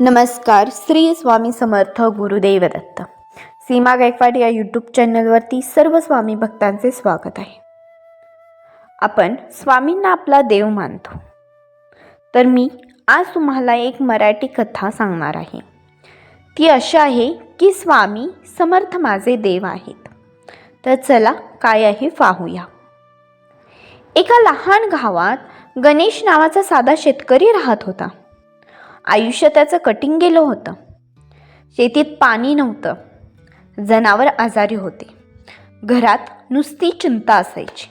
नमस्कार श्री स्वामी समर्थ गुरुदेव दत्त सीमा गायकवाड या यूट्यूब चॅनलवरती सर्व स्वामी भक्तांचे स्वागत आहे. आपण स्वामींना आपला देव मानतो. तर मी आज तुम्हाला एक मराठी कथा सांगणार आहे. ती अशी आहे की स्वामी समर्थ माझे देव आहेत. तर चला काय आहे पाहूया. एका लहान गावात गणेश नावाचा साधा शेतकरी राहत होता. आयुष्य त्याचं कटिंग गेलं होतं. शेतीत पाणी नव्हतं. जनावर आजारी होते. घरात नुसती चिंता असायची.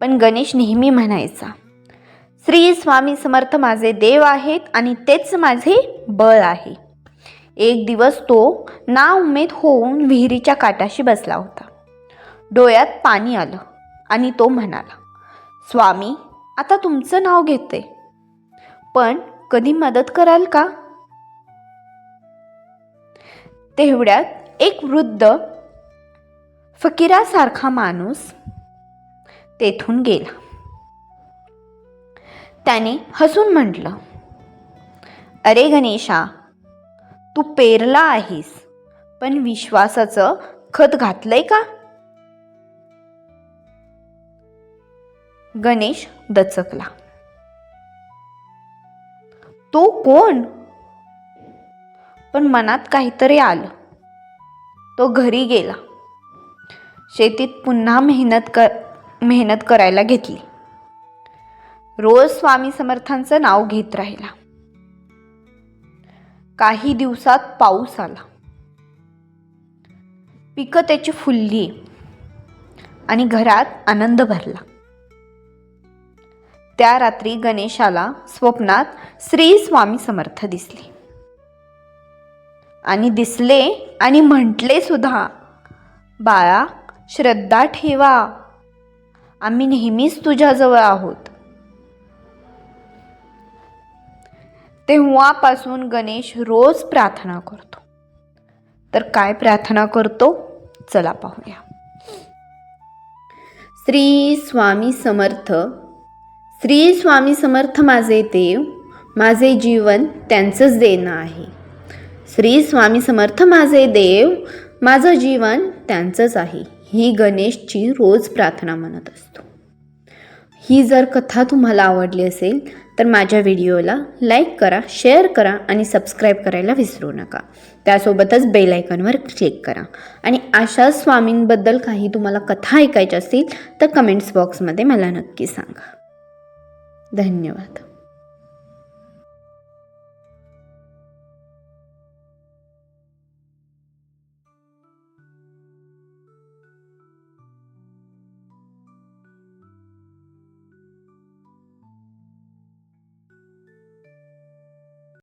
पण गणेश नेहमी म्हणायचा श्री स्वामी समर्थ माझे देव आहेत आणि तेच माझे बळ आहे. एक दिवस तो ना उमेद होऊन विहिरीच्या काठाशी बसला होता. डोळ्यात पाणी आलं आणि तो म्हणाला स्वामी आता तुमचं नाव घेते. पण कधी मदत कराल का? तेवढ्यात एक वृद्ध फकीरासारखा माणूस तेथून गेला. त्याने हसून म्हटलं अरे गणेशा तू पेरला आहेस पण विश्वासाचं खत घातलंय का? गणेश दचकला. तो कोण? पण मनात काहीतरी आलं. तो घरी गेला. शेतीत पुन्हा मेहनत कर मेहनत करायला घेतली. रोज स्वामी समर्थांचं नाव घेत राहिला. काही दिवसात पाऊस आला. पिकं त्याची फुलली. आणि घरात आनंद भरला. त्या रात्री गणेशाला स्वप्नात श्री स्वामी समर्थ दिसले. आणि दिसले आणि म्हटले सुद्धा बाळा श्रद्धा ठेवा. आम्ही नेहमीच तुझ्याजवळ आहोत. तेव्हापासून गणेश रोज प्रार्थना करतो. तर काय प्रार्थना करतो? चला पाहूया. श्री स्वामी समर्थ श्री स्वामी समर्थ माझे देव माझे जीवन त्यांचंच देणं आहे. श्री स्वामी समर्थ माझे देव माझं जीवन त्यांचंच आहे. ही गणेशची रोज प्रार्थना म्हणत असतो. ही जर कथा तुम्हाला आवडली असेल तर माझ्या व्हिडिओला लाईक करा शेअर करा आणि सबस्क्राईब करायला विसरू नका. त्यासोबतच बेल आयकॉनवर क्लिक करा. आणि अशा स्वामींबद्दल काही तुम्हाला कथा ऐकायच्या असतील तर कमेंट्स बॉक्समध्ये मला नक्की सांगा. धन्यवाद.